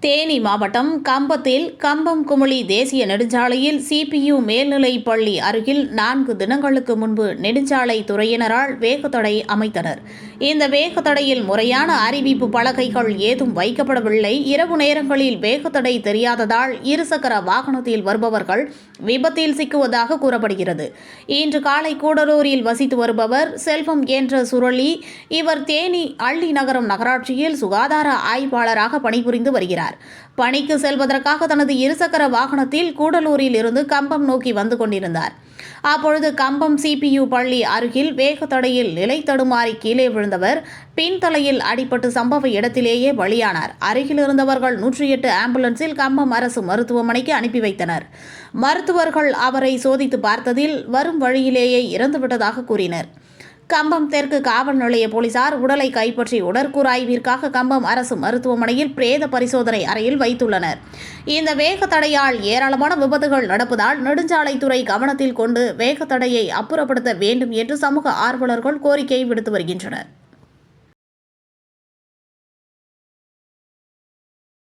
தேனி மாவட்டம் கம்பத்தில் கம்பம் குமுளி தேசிய நெடுஞ்சாலையில் சிபியு மேல்நிலைப் பள்ளி அருகில் நான்கு தினங்களுக்கு முன்பு நெடுஞ்சாலை துறையினரால் வேகத்தடை அமைத்தனர். இந்த வேகத்தடையில் முறையான அறிவிப்பு பலகைகள் ஏதும் வைக்கப்படவில்லை. இரவு நேரங்களில் வேகத்தடை தெரியாததால் இருசக்கர வாகனத்தில் வருபவர்கள் விபத்தில் சிக்குவதாக கூறப்படுகிறது. இன்று காலை கூடலூரில் வசித்து வருபவர் செல்வம் என்ற சுரளி. இவர் தேனி அள்ளி நகரம் நகராட்சியில் சுகாதார ஆய்வாளராக பணிபுரிந்து வருகிறார். பணிக்கு செல்வதற்காக தனது இருசக்கர வாகனத்தில் கூடலூரில் இருந்து கம்பம் நோக்கி வந்து கொண்டிருந்தார். அப்பொழுது கம்பம் சிபியு பள்ளி அருகில் வேகத்தடையில் நிலை தடுமாறி கீழே விழுந்தவர் பின்தலையில் அடிபட்டு சம்பவ இடத்திலேயே பலியானார். அருகில் இருந்தவர்கள் நூற்றி எட்டு ஆம்புலன்ஸில் கம்பம் அரசு மருத்துவமனைக்கு அனுப்பி வைத்தனர். மருத்துவர்கள் அவரை சோதித்து பார்த்ததில் வரும் வழியிலேயே இறந்துவிட்டதாக கூறினர். கம்பம் தெற்கு காவல் நிலைய போலீசார் உடலை கைப்பற்றி உடற்கூறாய்விற்காக கம்பம் அரசு மருத்துவமனையில் பிரேத பரிசோதனை அறையில் வைத்துள்ளனர். இந்த வேகத்தடையால் ஏராளமான விபத்துகள் நடப்பதால் நெடுஞ்சாலைத்துறை கவனத்தில் கொண்டு வேகத்தடையை அப்புறப்படுத்த வேண்டும் என்று சமூக ஆர்வலர்கள் கோரிக்கை விடுத்து வருகின்றனர்.